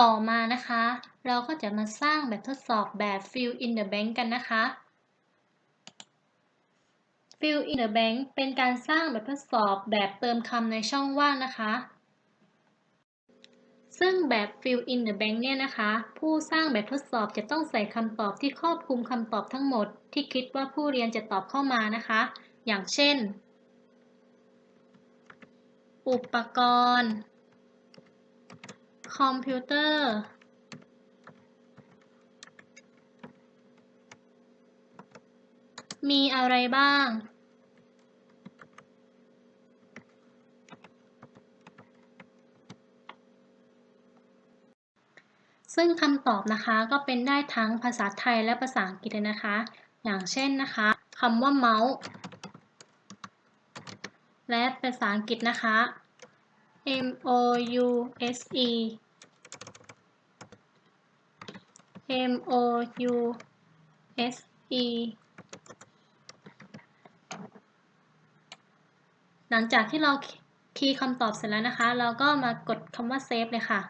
ต่อมานะคะ เราก็จะมาสร้างแบบทดสอบแบบ fill in the blank กันนะคะ fill in the blank เป็นการสร้างแบบทดสอบแบบเติมคำในช่องว่างนะคะ ซึ่งแบบ fill in the blank เนี่ยนะคะ ผู้สร้างแบบทดสอบจะต้องใส่คำตอบที่ครอบคลุมคำตอบทั้งหมด ที่คิดว่าผู้เรียนจะตอบเข้ามานะคะ อย่างเช่น อุปกรณ์ คอมพิวเตอร์ มีอะไรบ้างซึ่งคำตอบนะคะก็เป็นได้ทั้งภาษาไทยและภาษาอังกฤษเลยนะคะ อย่างเช่นนะคะคำว่าเมาส์และภาษาอังกฤษนะคะ M O U S E M O U S E หลังจากที่เราคีย์คำตอบเสร็จแล้วนะคะ เราก็มากดคำว่าเซฟเลยค่ะ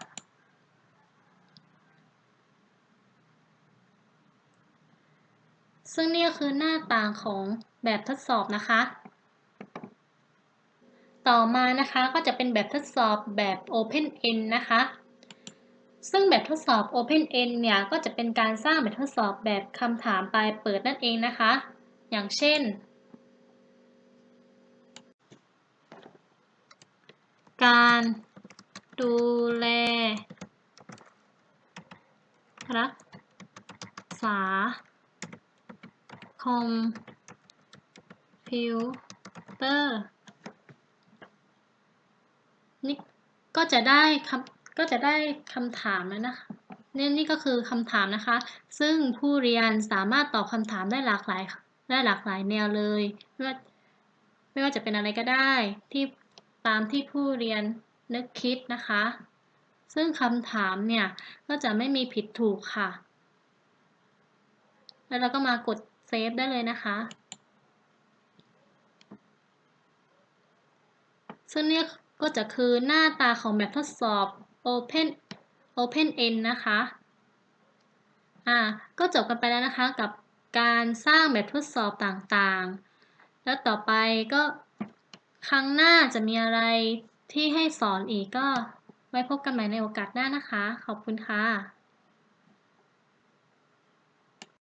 ซึ่งนี่ก็คือหน้าต่างของแบบทดสอบนะคะ ต่อมานะคะก็จะเป็นแบบทดสอบแบบ Open End นะคะ ซึ่งแบบทดสอบ Open End เนี่ยก็จะเป็นการสร้างแบบทดสอบแบบคำถามปลายเปิดนั่นเองนะคะ อย่างเช่น การดูแล รักษา คอมพิวเตอร์นี่ก็จะได้คำ ก็จะได้คำถามแล้วนะคะนี่นี่ก็คือคำถามนะคะ ซึ่งผู้เรียนสามารถตอบคำถามได้หลากหลายได้หลากหลายแนวเลยไม่ว่าไม่ว่าจะเป็นอะไรก็ได้ที่ตามที่ผู้เรียนนึกคิดนะคะ ซึ่งคำถามเนี่ยก็จะไม่มีผิดถูกค่ะ แล้วเราก็มากดเซฟได้เลยนะคะ ซึ่งเนี่ยก็จะคือหน้าตาของแบบทดสอบ Open Open End นะคะอ่าก็จบกันไปแล้วนะคะกับการสร้างแบบทดสอบต่างๆ แล้วต่อไปก็ครั้งหน้าจะมีอะไรที่ให้สอนอีกก็ไว้พบกันใหม่ในโอกาสหน้านะคะ ขอบคุณค่ะ